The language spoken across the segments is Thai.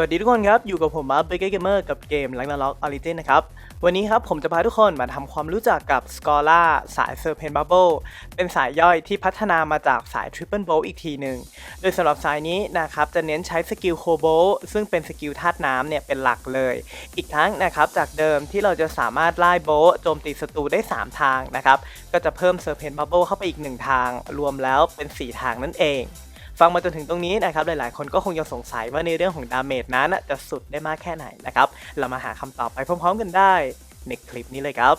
วัสดีทุกคนครับ อยู่กับผมมาเบเกอร์เกมเมอร์กับเกมลังนาล็อกออริจินนะครับ วันนี้ครับผมจะพาทุกคนมาทำความรู้จักกับ s c o l a สาย Serpent Bubble เป็นสายย่อยที่พัฒนามาจากสาย Triple Bolt อีกทีหนึ่ง โดยสำหรับสายนี้นะครับ จะเน้นใช้สกิลโคโบซึ่งเป็นสกิลธาตุน้ำเนี่ยเป็นหลักเลย อีกทั้งนะครับจากเดิมที่เราจะสามารถไล่โบโจมตีศัตรูได้ 3 ทางนะครับก็จะเพิ่ม Serpent Bubble เข้าไปอีก 1 ทาง รวมแล้วเป็น 4 ทางนั่นเอง ฟังมาจนถึงตรงนี้นะครับหลายๆ คนก็คงยังสงสัยว่าในเรื่องของดาเมจนั้นจะสุดได้มากแค่ไหนนะครับ เรามาหาคำตอบไปพร้อม ๆ กันได้ในคลิปนี้เลยครับ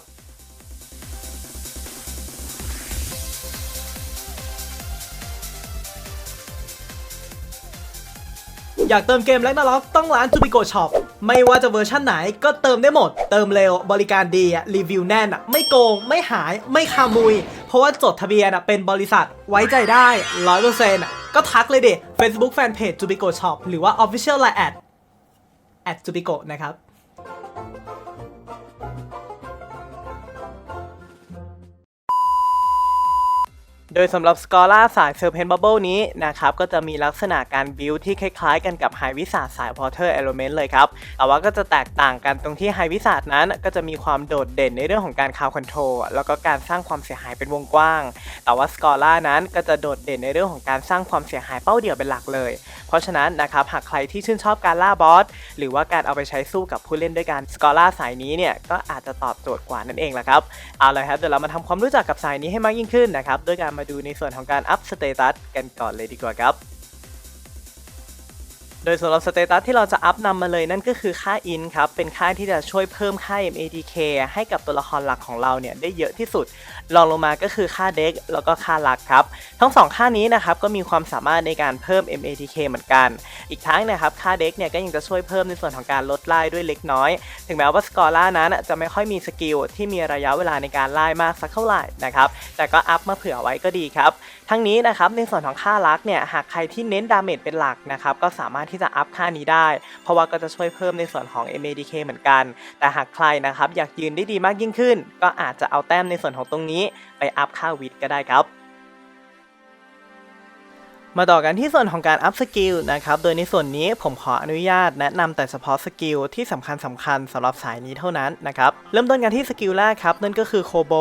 อยากเติมเกมแลกนาล็อกต้องร้านจูบิโกช็อปไม่ว่าจะเวอร์ชั่นไหนก็เติมได้หมด เติมเร็วบริการดีอะรีวิวแน่นอะไม่โกง ไม่หายไม่คามุย เพราะว่าจดทะเบียนอะเป็นบริษัทไว้ใจได้ร้อยเปอร์เซ็นต์ ก็ทักเลยเด็ Facebook Fanpage จูบิโกช็อปหรือว่า Official Line แอดแอดจูบิโกนะครับ ดยสำหรับ s c o l a สาย Serpent Bubble นี้นะครับก็จะมีลักษณะการบิวที่คล้ายๆ กันกับ High w i z a r d สาย Porter Element เลยครับ แต่ว่าก็จะแตกต่างกันตรงที่ High w i z a r d นั้นก็จะมีความโดดเด่นในเรื่องของการคาวคอนโทรลแล้วก็การสร้างความเสียหายเป็นวงกว้าง แต่ว่า s c o l a นั้นก็จะโดดเด่นในเรื่องของการสร้างความเสียหายเป้าเดี่ยวเป็นหลักเลย เพราะฉะนั้นนะครับหากใครที่ชื่นชอบการล่าบอสหรือว่าการเอาไปใช้สู้กับผู้เล่นด้วยกัน s c o l a สายนี้เนี่ยก็อาจจะตอบโจทย์กว่านั่นเองแหละครับเอาเลยครับเดี๋ยวเรามาทำความรู้จักกับสายนี้ให้มากยิ่งขึ้นนะครับด้วยการมาดูในส่วนของการอัพสเตตัสกันก่อนเลยดีกว่าครับ โดยสำหรับสเตตัสที่เราจะอัพนำมาเลยนั่นก็คือค่า in ครับ เป็นค่าที่จะช่วยเพิ่มค่า MADK ให้กับตัวละครหลักของเราเนี่ยได้เยอะที่สุดรองลงมาก็คือค่าเด็กแล้วก็ค่าลักครับ ทั้งสองค่านี้นะครับก็มีความสามารถในการเพิ่ม MADK เหมือนกัน อีกทั้งนะครับค่าเด็กเนี่ยก็ยังจะช่วยเพิ่มในส่วนของการลดไล่ด้วยเล็กน้อย ถึงแม้ว่าสกอร่านั้นจะไม่ค่อยมีสกิลที่มีระยะเวลาในการไล่มากสักเท่าไหร่นะครับแต่ก็อัพมาเผื่อไว้ก็ดีครับ ทั้งนี้นะครับในส่วนของค่าลักเนี่ยหากใครที่เน้นดาเมจเป็นหลักนะครับก็สามารถที่จะอัพค่านี้ได้ เพราะว่าก็จะช่วยเพิ่มในส่วนของ MADK เหมือนกัน แต่หากใครนะครับอยากยืนได้ดีมากยิ่งขึ้น ก็อาจจะเอาแต้มในส่วนของตรงนี้ ไปอัพค่าวิทก็ได้ครับ มาต่อกันที่ส่วนของการอัพสกิลนะครับ โดยในส่วนนี้ผมขออนุญาตแนะนำแต่เฉพาะสกิลที่สำคัญสำคัญสำหรับสายนี้เท่านั้นนะครับ เริ่มต้นกันที่สกิลแรกครับ นั่นก็คือโคโบ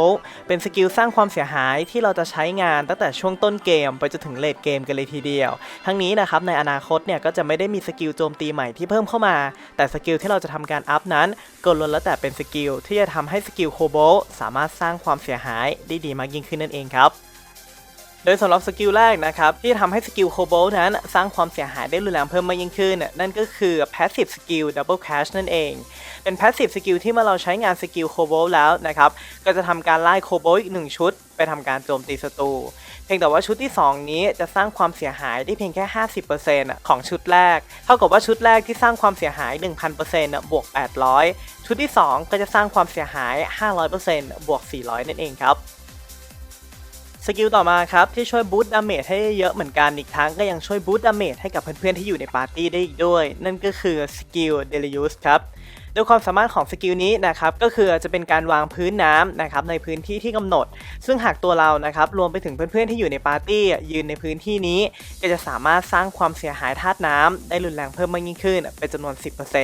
เป็นสกิลสร้างความเสียหายที่เราจะใช้งานตั้งแต่ช่วงต้นเกม ไปจนถึงเลดเกมกันเลยทีเดียว ทั้งนี้นะครับในอนาคตเนี่ยก็จะไม่ได้มีสกิลโจมตีใหม่ที่เพิ่มเข้ามา แต่สกิลที่เราจะทำการอัพนั้นก็ล้วนแล้วแต่เป็นสกิลที่จะทำให้สกิลโคโบสามารถสร้างความเสียหายได้ดีมากยิ่งขึ้นนั่นเองครับ โดยสำหรับสกิลแรกนะครับที่ทำให้สกิลโคโบนั้นสร้างความเสียหายได้รุนแรงเพิ่มมากยิ่งขึ้น นั่นก็คือ Passive Skill Double Cash นั่นเอง เป็น Passive Skill ที่เมื่อเราใช้งานสกิลโคโบแล้วนะครับก็จะทำการไล่โคโบอีก 1 ชุด ไปทำการโจมตีศัตรูเพียงแต่ว่าชุดที่ 2 นี้จะสร้างความเสียหายได้เพียงแค่ 50%ของชุดแรก เท่ากับว่าชุดแรกที่สร้างความเสียหาย 1,000%บวก 800 ชุดที่ 2 ก็จะสร้างความเสียหาย 500%บวก 400 นั่นเองครับ สกิลต่อมาครับที่ช่วยบูตดาเมจให้เยอะเหมือนกันอีกทั้งก็ยังช่วยบูตดาเมจให้กับเพื่อนๆที่อยู่ในปาร์ตี้ได้อีกด้วย นั่นก็คือสกิลเดลิอุสครับ ดยความสามารถของสกิลนี้นะครับก็คือจะเป็นการวางพื้นน้ำนะครับในพื้นที่ที่กำหนด ซึ่งหากตัวเรานะครับรวมไปถึงเพื่อนๆที่อยู่ในปาร์ตี้ยืนในพื้นที่นี้ ก็จะสามารถสร้างความเสียหายธาตุน้ำได้รุนแรงเพิ่มมากยิ่งขึ้น เป็นจำนวน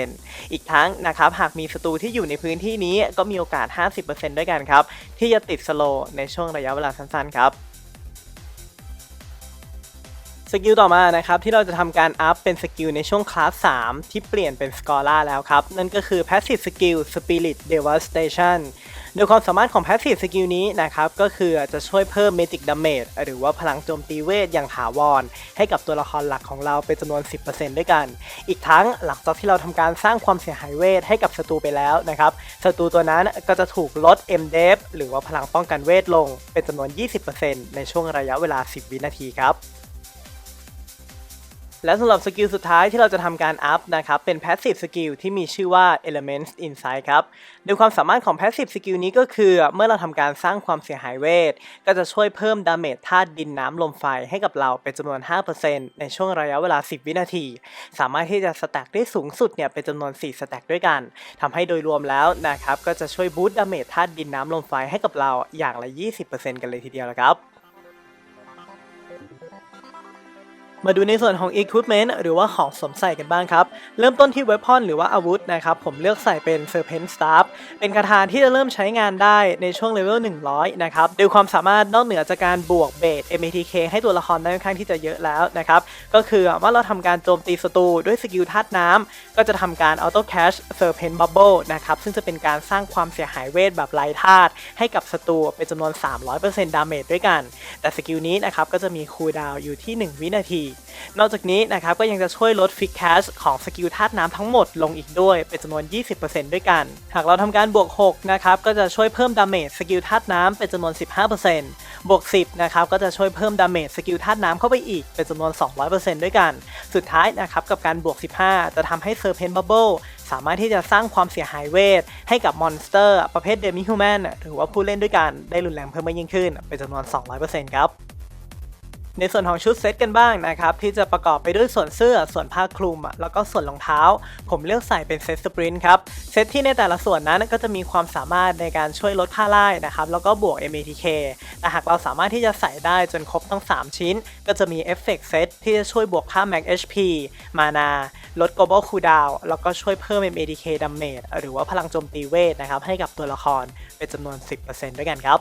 10%อีกทั้งนะครับหากมีศัตรูที่อยู่ในพื้นที่นี้ก็มีโอกาส 50%ด้วยกันครับที่จะติดสโลว์ในช่วงระยะเวลาสั้นๆครับ สกิลต่อมานะครับที่เราจะทำการอัพเป็นสกิลในช่วงคลาส 3 ที่เปลี่ยนเป็นสกอร่าแล้วครับ นั่นก็คือ Passive Skill Spirit Devastation โดยความสามารถของ Passive Skill นี้นะครับก็คือจะช่วยเพิ่ม Magic Damage หรือว่าพลังโจมตีเวทอย่างถาวร ให้กับตัวละครหลักของเราเป็นจำนวน 10%ด้วยกัน อีกทั้งหลังจากที่เราทำการสร้างความเสียหายเวทให้กับศัตรูไปแล้วนะครับศัตรูตัวนั้นก็จะถูกลด M d e f หรือว่าพลังป้องกันเวทลง เป็นจำนวน 20%ในช่วงระยะเวลา 10 วินาทีครับ และสำหรับสกิลสุดท้ายที่เราจะทำการอัพนะครับ เป็น Passive Skill ที่มีชื่อว่า Elements Insight ครับโดยความสามารถของ Passive Skill นี้ก็คือ เมื่อเราทำการสร้างความเสียหายเวท ก็จะช่วยเพิ่มดาเมจธาตุดินน้ำลมไฟให้กับเราเป็นจำนวน 5%ในช่วงระยะเวลา 10 วินาที สามารถที่จะสแต็กได้สูงสุดเนี่ยเป็นจำนวน 4 สแต็กด้วยกันทำให้โดยรวมแล้วนะครับก็จะช่วยบูตดาเมจธาตุดินน้ำลมไฟให้กับเราอย่างละ 20%กันเลยทีเดียวละครับ มาดูในส่วนของ Equipment หรือว่าของสวมใส่กันบ้างครับ เริ่มต้นที่ Weapon หรือว่าอาวุธนะครับ ผมเลือกใส่เป็น Serpent Staff เป็นคาถาที่จะเริ่มใช้งานได้ในช่วงเลเวล100 นะครับด้วยความสามารถนอกเหนือจากการบวกเบส MATK ให้ตัวละครได้ค่อนข้างที่จะเยอะแล้วนะครับ ก็คือว่าเราทำการโจมตีศัตรูด้วยสกิลธาตุน้ำก็จะทำการ Auto Cash Serpent Bubble นะครับ ซึ่งจะเป็นการสร้างความเสียหายเวทแบบไร้ธาตุให้กับศัตรูเป็นจำนวน 300%ดาเมจด้วยกัน แต่สกิลนี้นะครับก็จะมีคูลดาวน์อยู่ที่ 1 วินาทีนอกจากนี้นะครับก็ยังจะช่วยลดฟิกแคชของสกิลธาตุน้ำทั้งหมดลงอีกด้วย เป็นจำนวน 20%ด้วยกัน หากเราทำการบวก 6 นะครับก็จะช่วยเพิ่มดาเมจสกิลธาตุน้ำเป็นจำนวน 15%บวก 10 นะครับก็จะช่วยเพิ่มดาเมจสกิลธาตุน้ำเข้าไปอีกเป็นจำนวน 200%ด้วยกัน สุดท้ายนะครับกับการบวก 15 จะทำให้ Serpent Bubble สามารถที่จะสร้างความเสียหายเวท ให้กับมอนสเตอร์ ประเภทเดมิฮูแมนหรือว่าผู้เล่นด้วยกันได้รุนแรงเพิ่มมากยิ่งขึ้น เป็นจำนวน 200%ครับ ในส่วนของชุดเซตกันบ้างนะครับ ที่จะประกอบไปด้วยส่วนเสื้อส่วนผ้าคลุม แล้วก็ส่วนรองเท้า ผมเลือกใส่เป็นเซตสปรินต์ครับ เซตที่ในแต่ละส่วนนั้นก็จะมีความสามารถในการช่วยลดค่าไล่นะครับ แล้วก็บวก MATK แต่หากเราสามารถที่จะใส่ได้จนครบทั้ง 3 ชิ้น ก็จะมีเอฟเฟกต์เซตที่จะช่วยบวกค่า Max HP มานา ลด global cooldown แล้วก็ช่วยเพิ่ม MATK damage หรือว่าพลังโจมตีเวทนะครับให้กับตัวละครเป็นจำนวน 10%ด้วยกันครับ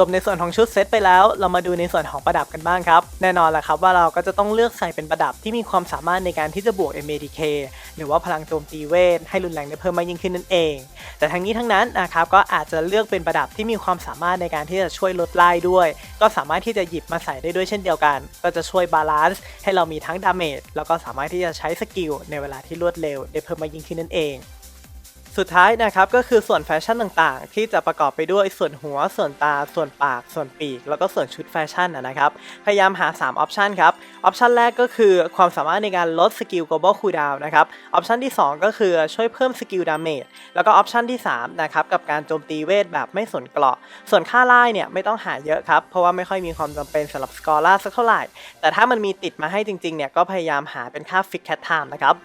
จบในส่วนของชุดเซตไปแล้ว เรามาดูในส่วนของประดับกันบ้างครับ แน่นอนแหละครับว่าเราก็จะต้องเลือกใส่เป็นประดับที่มีความสามารถในการที่จะบวก MATK หรือว่าพลังโจมตีเวท ให้รุนแรงได้เพิ่มมากยิ่งขึ้นนั่นเอง แต่ทั้งนี้ทั้งนั้นนะครับก็อาจจะเลือกเป็นประดับที่มีความสามารถในการที่จะช่วยลดไล่ด้วย ก็สามารถที่จะหยิบมาใส่ได้ด้วยเช่นเดียวกัน ก็จะช่วยบาลานซ์ให้เรามีทั้งดาเมจแล้วก็สามารถที่จะใช้สกิลในเวลาที่รวดเร็วได้เพิ่มมากยิ่งขึ้นนั่นเอง สุดท้ายนะครับก็คือส่วนแฟชั่นต่างๆ ที่จะประกอบไปด้วยส่วนหัว ส่วนตา ส่วนปาก ส่วนปีก แล้วก็ส่วนชุดแฟชั่นนะครับพยายามหา 3 ออปชันครับ ออปชันแรกก็คือความสามารถในการลดสกิล global cooldown นะครับ ออปชันที่ 2 ก็คือช่วยเพิ่มสกิลดาเมจ แล้วก็ออปชันที่3นะครับกับการโจมตีเวทแบบไม่สนเกราะ ส่วนค่าไล่เนี่ยไม่ต้องหาเยอะครับ เพราะว่าไม่ค่อยมีความจำเป็นสำหรับสกอร่าสักเท่าไหร่ แต่ถ้ามันมีติดมาให้จริงๆเนี่ยก็พยายามหาเป็นค่าฟิกแคทไทม์นะครับ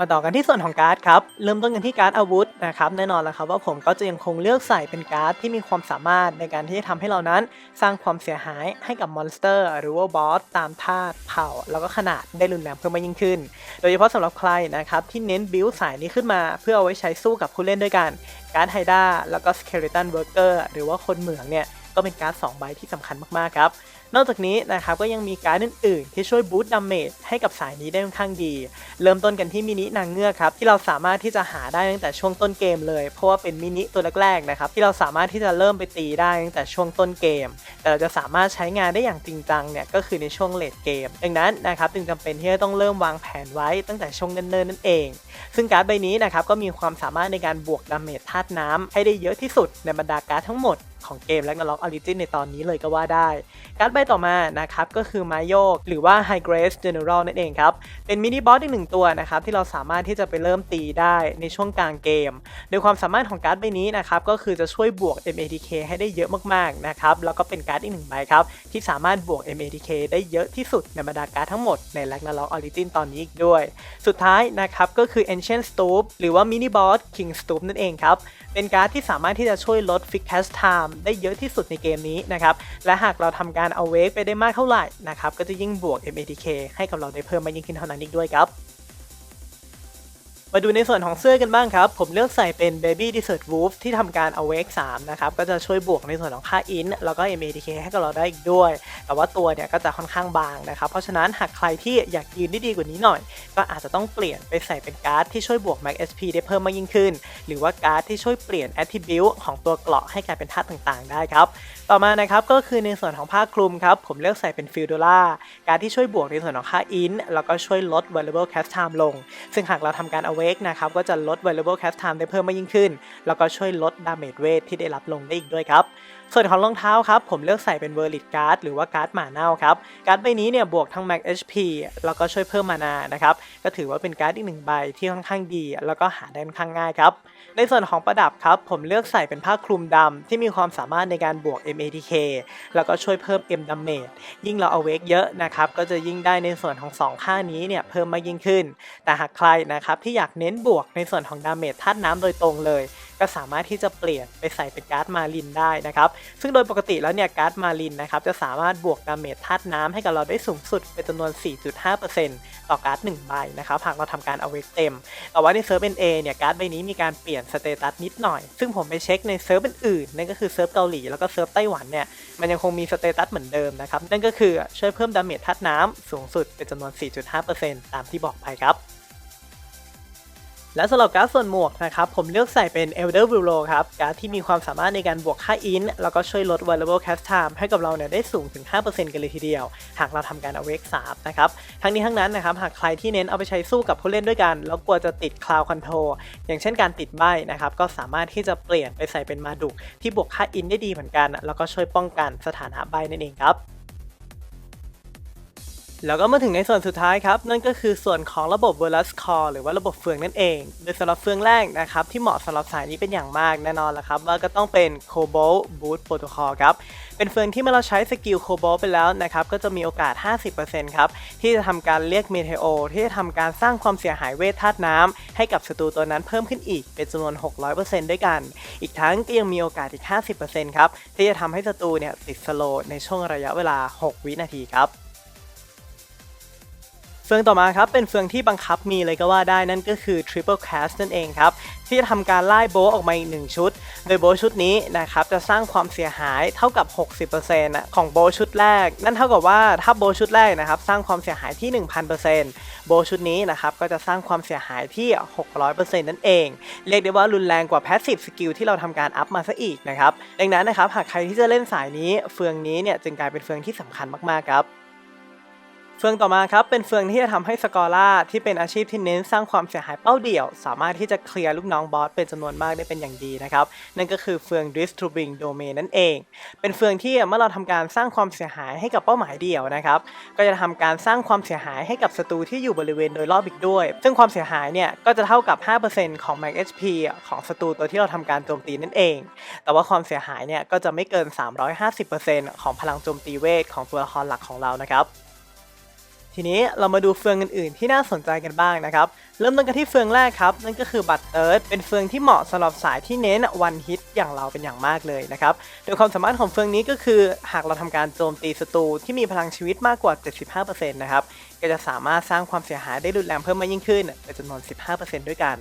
มาต่อกันที่ส่วนของการ์ดครับ เริ่มต้นกันที่การ์ดอาวุธนะครับแน่นอนแล้วครับว่าผมก็จะยังคงเลือกใส่เป็นการ์ดที่มีความสามารถในการที่จะทำให้เรานั้น สร้างความเสียหายให้กับมอนสเตอร์ หรือว่าบอสตามธาตุเผ่า แล้วก็ขนาดได้รุนแรงเพิ่มมากยิ่งขึ้น โดยเฉพาะสำหรับใครนะครับที่เน้นบิลสายนี้ขึ้นมา เพื่อเอาไว้ใช้สู้กับผู้เล่นด้วยกันการ์ดไฮด้าแล้วก็สเคเลตันเวิร์กเกอร์หรือว่าคนเหมืองเนี่ยก็เป็นการ์ด2ใบที่สำคัญมากๆครับ นอกจากนี้นะครับก็ยังมีการ์ดอื่นๆ ที่ช่วยบูตดาเมจให้กับสายนี้ได้ค่อนข้างดี เริ่มต้นกันที่มินินางเงือกครับที่เราสามารถที่จะหาได้ตั้งแต่ช่วงต้นเกมเลย เพราะว่าเป็นมินิตัวแรกๆนะครับที่เราสามารถที่จะเริ่มไปตีได้ตั้งแต่ช่วงต้นเกม แต่เราจะสามารถใช้งานได้อย่างจริงจังเนี่ยก็คือในช่วงเลดเกม ดังนั้นนะครับจึงจำเป็นที่จะต้องเริ่มวางแผนไว้ตั้งแต่ช่วงเนิ่นๆนั่นเอง ซึ่งการ์ดใบนี้นะครับก็มีความสามารถในการบวกดาเมจธาตุน้ำให้ได้เยอะที่สุดในบรรดาการ์ดทั้งหมดของเกมและนล็อกออริจินในตอนนี้เลยก็ว่าได้ การ์ดใบต่อมานะครับก็คือมาโยก หรือว่า High Grace General นั่นเองครับ เป็นมินิบอสอีกหนึ่งตัวนะครับที่เราสามารถที่จะไปเริ่มตีได้ในช่วงกลางเกม โดยความสามารถของการ์ดใบนี้นะครับก็คือจะช่วยบวก MATK ให้ได้เยอะมากๆนะครับแล้วก็เป็นการ์ดอีกหนึ่งใบครับที่สามารถบวก MATK ได้เยอะที่สุดในบรรดาการ์ดทั้งหมดใน Ragnarok Origin ตอนนี้อีกด้วย สุดท้ายนะครับก็คือ Ancient Stoop หรือว่ามินิบอส King Stoop นั่นเองครับเป็นการ์ดที่สามารถที่จะช่วยลด Fix Cast Time ได้เยอะที่สุดในเกมนี้นะครับและหากเราทำการเอาเวกไปได้มากเท่าไหร่นะครับก็จะยิ่งบวก MATK ให้กับเราได้เพิ่มมากยิ่งขึ้นเท่านั้นอีกด้วยครับมาดูในส่วนของเสื้อกันบ้างครับ ผมเลือกใส่เป็น Baby Desert Wolf ที่ทำการ Awake 3นะครับ ก็จะช่วยบวกในส่วนของค่า int แล้วก็ MATK ให้กับเราได้อีกด้วย แต่ว่าตัวเนี่ยก็จะค่อนข้างบางนะครับ เพราะฉะนั้นหากใครที่อยากยืนได้ดีกว่านี้หน่อย ก็อาจจะต้องเปลี่ยนไปใส่เป็นการ์ดที่ช่วยบวก Max SP ได้เพิ่มมากยิ่งขึ้น หรือว่าการ์ดที่ช่วยเปลี่ยน Attribute ของตัวเกราะให้กลายเป็นธาตุต่างๆ ได้ครับ ต่อมานะครับก็คือในส่วนของผ้าคลุมครับผมเลือกใส่เป็นฟิลโดล่าการที่ช่วยบวกในส่วนของค่าอินแล้วก็ช่วยลด variable cast time ลง ซึ่งหากเราทำการ awake นะครับก็จะลด variable cast time ได้เพิ่มมากยิ่งขึ้น แล้วก็ช่วยลด damage weight ที่ได้รับลงได้อีกด้วยครับ ส่วนของรองเท้าครับ ผมเลือกใส่เป็น v e r l i t Guard หรือว่าการ์ดหมาเน่าครับ การ์ดใบนี้เนี่ยบวกทั้ง Max HP แล้วก็ช่วยเพิ่มมานานะครับ ก็ถือว่าเป็นการ์ดอีกหนึ่งใบที่ค่อนข้างดี แล้วก็หาได้ค่อนข้างง่ายครับ ในส่วนของประดับครับ ผมเลือกใส่เป็นผ้าคลุมดำที่มีความสามารถในการบวก MATK แล้วก็ช่วยเพิ่ม M damage ยิ่งเราเอาเวกเยอะนะครับก็จะยิ่งได้ในส่วนของ2ค่านี้เนี่ยเพิ่มมากยิ่งขึ้น แต่หากใครนะครับที่อยากเน้นบวกในส่วนของดาเมจธาตุน้ำโดยตรงเลย ก็สามารถที่จะเปลี่ยนไปใส่เป็นการ์ดมารินได้นะครับ ซึ่งโดยปกติแล้วเนี่ยการ์ดมารินนะครับจะสามารถบวกดาเมจธาตุน้ำให้กับเราได้สูงสุดเป็นจำนวน 4.5%ต่อการ์ด1ใบนะครับหากเราทำการเอาเวกเต็ม แต่ว่าในเซิร์ฟเอ็นเอเนี่ยการ์ดใบนี้มีการเปลี่ยนสเตตัสนิดหน่อย ซึ่งผมไปเช็คในเซิร์ฟอื่นนั่นก็คือเซิร์ฟเกาหลีแล้วก็เซิร์ฟไต้หวันเนี่ยมันยังคงมีสเตตัสเหมือนเดิมนะครับนั่นก็คือช่วยเพิ่มดาเมจธาตุน้ำสูงสุดเป็นจำนวน 4.5%ตามที่บอกไปครับ และสำหรับการ์ดส่วนหมวกนะครับผมเลือกใส่เป็น Elder w i l l o w ครับการ์ดที่มีความสามารถในการบวกค่าอินแล้วก็ช่วยลด Variable Cast Time ให้กับเราเนี่ยได้สูงถึง 5%กันเลยทีเดียว หากเราทำการ Awake 3นะครับทั้งนี้ทั้งนั้นนะครับหากใครที่เน้นเอาไปใช้สู้กับผู้เล่นด้วยกัน แล้วกลัวจะติด Cloud Control อย่างเช่นการติดใบนะครับก็สามารถที่จะเปลี่ยนไปใส่เป็นมาดุกที่บวกค่าอินได้ดีเหมือนกัน แล้วก็ช่วยป้องกันสถานะใบนั่นเองครับ แล้วก็มาถึงในส่วนสุดท้ายครับ นั่นก็คือส่วนของระบบ v e r u s Core หรือว่าระบบเฟืองนั่นเอง โดยสำหรับเฟืองแรกนะครับ ที่เหมาะสำหรับสายนี้เป็นอย่างมากแน่นอนละครับ ว่าก็ต้องเป็น Cobalt Boot Protocol ครับ เป็นเฟืองที่เมื่อเราใช้สกิล Cobalt ไปแล้วนะครับ ก็จะมีโอกาส 50%ครับ ที่จะทำการเรียกเมเทโอที่จะทำการสร้างความเสียหายเวทธาตุน้ำให้กับศัตรูตัวนั้นเพิ่มขึ้นอีกเป็นจำนวน 600%ด้วยกัน อีกทั้งก็ยังมีโอกาสอีก 50%ครับที่จะทำให้ศัตรูเนี่ยติดสโลในช่วงระยะเวลา 6 วินาทีครับ เฟืองต่อมาครับเป็นเฟืองที่บังคับมีเลยก็ว่าได้นั่นก็คือ Triple Cast นั่นเองครับที่จะทำการไล่โบออกมาอีกหนึ่งชุด โดยโบชุดนี้นะครับจะสร้างความเสียหายเท่ากับ 60%ของโบชุดแรก นั่นเท่ากับว่าถ้าโบชุดแรกนะครับสร้างความเสียหายที่ 1,000%โบชุดนี้นะครับก็จะสร้างความเสียหายที่ 600%นั่นเอง เรียกได้ว่ารุนแรงกว่า Passive Skill ที่เราทำการอัพมาซะอีกนะครับดังนั้นนะครับหากใครที่จะเล่นสายนี้เฟืองนี้เนี่ยจึงกลายเป็นเฟืองที่สำคัญมากๆครับ เฟืองต่อมาครับเป็นเฟืองที่จะทำให้สกอร่าที่เป็นอาชีพที่เน้นสร้างความเสียหายเป้าเดี่ยว สามารถที่จะเคลียร์ลูกน้องบอสเป็นจำนวนมากได้เป็นอย่างดีนะครับ นั่นก็คือเฟือง Disturbing Domain นั่นเอง เป็นเฟืองที่เมื่อเราทำการสร้างความเสียหายให้กับเป้าหมายเดี่ยวนะครับก็จะทำการสร้างความเสียหายให้กับศัตรูที่อยู่บริเวณโดยรอบอีกด้วย ซึ่งความเสียหายเนี่ยก็จะเท่ากับ 5%ของ Max HP ของศัตรูตัวที่เราทำการโจมตีนั่นเอง แต่ว่าความเสียหายเนี่ยก็จะไม่เกิน 350%ของพลังโจมตีเวทของตัวละครหลักของเรานะครับ ทีนี้เรามาดูเฟืองอื่นๆ ที่น่าสนใจกันบ้างนะครับ เริ่มต้นกันที่เฟืองแรกครับ นั่นก็คือบัตเติร์ดเป็นเฟืองที่เหมาะสำหรับสายที่เน้นวันฮิตอย่างเราเป็นอย่างมากเลยนะครับ โดยความสามารถของเฟืองนี้ก็คือ หากเราทำการโจมตีศัตรูที่มีพลังชีวิตมากกว่า 75%นะครับก็จะสามารถสร้างความเสียหายได้รุนแรงเพิ่มมากยิ่งขึ้นเป็นจำนวน 15%ด้วยกัน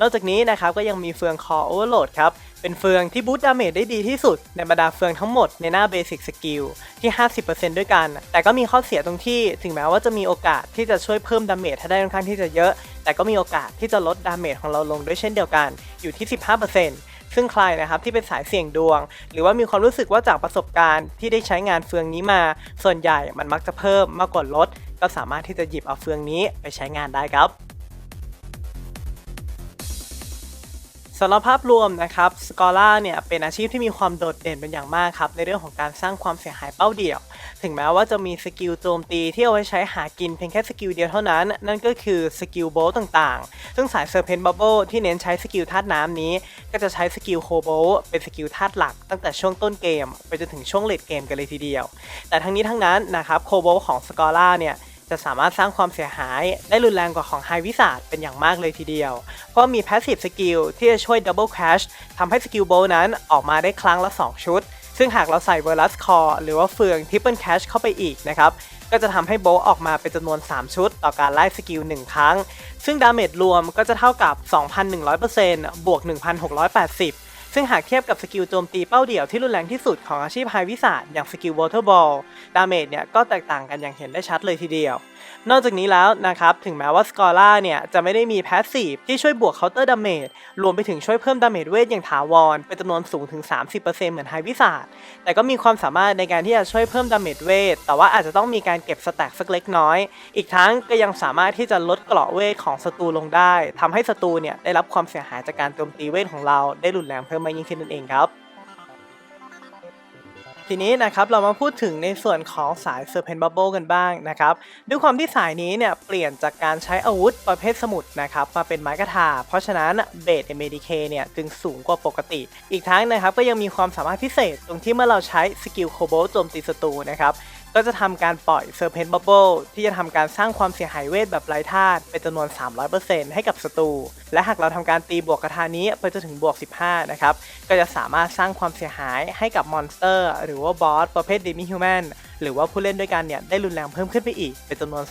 นอกจากนี้นะครับก็ยังมีเฟืองคอโอเวอร์โหลดครับ เป็นเฟืองที่บูตดาเมจได้ดีที่สุดในบรรดาเฟืองทั้งหมดในหน้าเบสิกสกิลที่ 50%ด้วยกัน แต่ก็มีข้อเสียตรงที่ถึงแม้ว่าจะมีโอกาสที่จะช่วยเพิ่มดาเมจให้ได้ค่อนข้างที่จะเยอะ แต่ก็มีโอกาสที่จะลดดาเมจของเราลงด้วยเช่นเดียวกันอยู่ที่ 15%ซึ่งใครนะครับที่เป็นสายเสี่ยงดวง หรือว่ามีความรู้สึกว่าจากประสบการณ์ที่ได้ใช้งานเฟืองนี้มา ส่วนใหญ่มันมักจะเพิ่มมากกว่าลด ก็สามารถที่จะหยิบเอาเฟืองนี้ไปใช้งานได้ครับสำหรับภาพรวมนะครับสกอร่าเนี่ยเป็นอาชีพที่มีความโดดเด่นเป็นอย่างมากครับในเรื่องของการสร้างความเสียหายเป้าเดี่ยว ถึงแม้ว่าจะมีสกิลโจมตีที่เอาไว้ใช้หากินเพียงแค่สกิลเดียวเท่านั้น นั่นก็คือสกิลโบลต่างๆ ซึ่งสายเซอร์เพนบับเบิลที่เน้นใช้สกิลธาตุน้ำนี้ ก็จะใช้สกิลโคโบลเป็นสกิลธาตุหลักตั้งแต่ช่วงต้นเกม ไปจนถึงช่วงเลดเกมกันเลยทีเดียว แต่ทั้งนี้ทั้งนั้นนะครับโคโบลของสกอร่าเนี่ย จะสามารถสร้างความเสียหายได้รุนแรงกว่าของไฮวิสาดเป็นอย่างมากเลยทีเดียว เพราะมี Passive Skill ที่จะช่วย Double Crash ทำให้สกิลโบนั้นออกมาได้ครั้งละ 2 ชุด ซึ่งหากเราใส่ v e r u s Core หรือว่าเฟือง Triple Cash เข้าไปอีกนะครับก็จะทำให้โบออกมาเป็นจำนวน 3 ชุด ต่อการไล่สกิล 1 ครั้ง ซึ่งดาเมจรวมก็จะเท่ากับ 2,100%บวก 1,680 ซึ่งหากเทียบกับสกิลโจมตีเป้าเดี่ยวที่รุนแรงที่สุดของอาชีพไฮวิสาดอย่างสกิลวอเตอร์บอลดาเมจเนี่ยก็แตกต่างกันอย่างเห็นได้ชัดเลยทีเดียวนอกจากนี้แล้วนะครับถึงแม้ว่าสกอร่าเนี่ยจะไม่ได้มีแพสซีฟที่ช่วยบวกเคาน์เตอร์ดาเมจรวมไปถึงช่วยเพิ่มดาเมจเวทอย่างถาวรเป็นจำนวนสูงถึง 30%เหมือนไฮวิสาดแต่ก็มีความสามารถในการที่จะช่วยเพิ่มดาเมจเวทแต่ว่าอาจจะต้องมีการเก็บสแต็กสักเล็กน้อย อีกทั้งก็ยังสามารถที่จะลดเกราะเวทของศัตรูลงได้ทำให้ศัตรูเนี่ยได้รับความเสียหายจากการโจมตีเวทของเราได้รุนแรงเพิ่มมากยิ่งขึ้นนั่นเองครับ ทีนี้นะครับเรามาพูดถึงในส่วนของสาย Serpent Bubble กันบ้างนะครับด้วยความที่สายนี้เนี่ยเปลี่ยนจากการใช้อาวุธประเภทสมุดนะครับมาเป็นไม้กระถาเพราะฉะนั้นเบสเอเมดิเคเนี่ยจึงสูงกว่าปกติ อีกทั้งนะครับก็ยังมีความสามารถพิเศษตรงที่เมื่อเราใช้สกิลโคโบโจมตีศัตรูนะครับ ก็จะทำการปล่อย Serpent Bubble ที่จะทำการสร้างความเสียหายเวทแบบไร้ธาตุเป็นจำนวน 300%ให้กับศัตรู และหากเราทำการตีบวกกระทานี้ไปจนถึงบวก 15 นะครับ ก็จะสามารถสร้างความเสียหายให้กับมอนสเตอร์ หรือว่าบอสประเภท Demi Human หรือว่าผู้เล่นด้วยกันเนี่ยได้รุนแรงเพิ่มขึ้นไปอีก เป็นจำนวน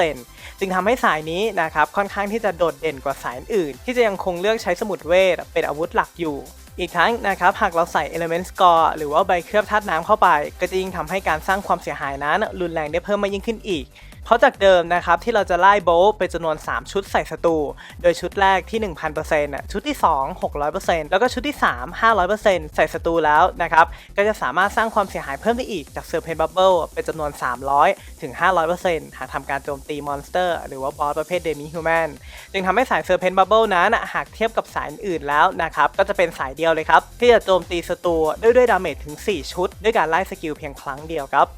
200%จึงทำให้สายนี้นะครับค่อนข้างที่จะโดดเด่นกว่าสายอื่น ที่จะยังคงเลือกใช้สมุดเวทเป็นอาวุธหลักอยู่ อีกทั้งนะครับหากเราใส่ Element Score หรือว่าใบเคลือบธาตุน้ำเข้าไป ก็จะยิ่งทำให้การสร้างความเสียหายนั้นรุนแรงได้เพิ่มมากยิ่งขึ้นอีก เพราะจากเดิมนะครับที่เราจะไล่โบลเป็นจำนวน 3 ชุดใส่ศัตรูโดยชุดแรกที่ 1000%น่ะชุดที่ 2 600%แล้วก็ชุดที่ 3 500%ใส่ศัตรูแล้วนะครับก็จะสามารถสร้างความเสียหายเพิ่มได้อีกจาก Serpent Bubble เป็นจำนวน 300ถึง500%หากทำการโจมตีมอนสเตอร์หรือว่าบอสประเภท Demi Human จึงทำให้สาย Serpent Bubble นั้นหากเทียบกับสายอื่นแล้วนะครับก็จะเป็นสายเดียวเลยครับที่จะโจมตีศัตรูด้วยด้วยดาเมจถึง 4 ชุด ด้วยการไล่สกิลเพียงครั้งเดียวครับ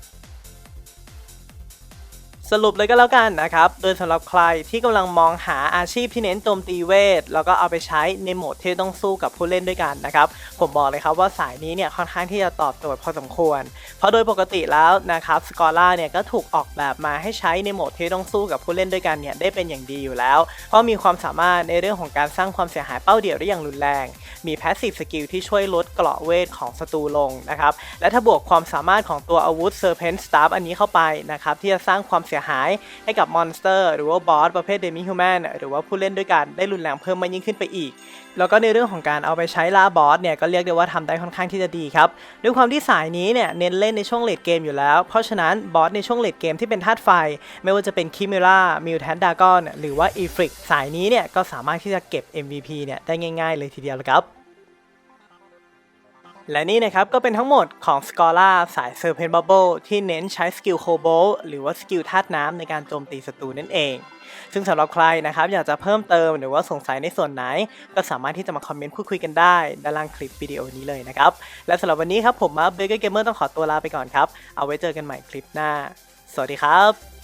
สรุปเลยก็แล้วกันนะครับ โดยสำหรับใครที่กำลังมองหาอาชีพที่เน้นโจมตีเวท แล้วก็เอาไปใช้ในโหมดที่ต้องสู้กับผู้เล่นด้วยกันนะครับ ผมบอกเลยครับว่าสายนี้เนี่ยค่อนข้างที่จะตอบโจทย์พอสมควร เพราะโดยปกติแล้วนะครับสกอร่าเนี่ยก็ถูกออกแบบมาให้ใช้ในโหมดที่ต้องสู้กับผู้เล่นด้วยกันเนี่ยได้เป็นอย่างดีอยู่แล้ว เพราะมีความสามารถในเรื่องของการสร้างความเสียหายเป้าเดี่ยวได้อย่างรุนแรง มีแพสซีฟสกิลที่ช่วยลดเกราะเวทของศัตรูลงนะครับ และถ้าบวกความสามารถของตัวอาวุธ Serpent Staff อันนี้เข้าไปนะครับที่จะสร้างความเสียหายให้กับมอนสเตอร์หรือว่าบอสประเภท Demi Human หรือว่าผู้เล่นด้วยกันได้รุนแรงเพิ่มมากยิ่งขึ้นไปอีก แล้วก็ในเรื่องของการเอาไปใช้ล่าบอสเนี่ยก็เรียกได้ว่าทำได้ค่อนข้างที่จะดีครับด้วยความที่สายนี้เนี่ยเน้นเล่นในช่วงเลดเกมอยู่แล้ว เพราะฉะนั้นบอสในช่วงเลดเกมที่เป็นธาตุไฟ ไม่ว่าจะเป็นคิมิล่ามิวแทนดากอนหรือว่าอีฟริกสายนี้เนี่ยก็สามารถที่จะเก็บ MVP เนี่ยได้ง่าย ๆ เลยทีเดียวเลยครับ และนี่นะครับก็เป็นทั้งหมดของ s c o l a สาย Serpent Bubble ที่เน้นใช้สกิลโคโบลหรือว่าสกิลธาตุน้ำในการโจมตีศัตรูนั่นเอง ซึ่งสำหรับใครนะครับอยากจะเพิ่มเติมหรือว่าสงสัยในส่วนไหน ก็สามารถที่จะมาคอมเมนต์พูดคุยกันได้ด้านล่างคลิปวิดีโอนี้เลยนะครับ และสำหรับวันนี้ครับผมมาเบเกอร์เกมเมอร์ต้องขอตัวลาไปก่อนครับ เอาไว้เจอกันใหม่คลิปหน้า สวัสดีครับ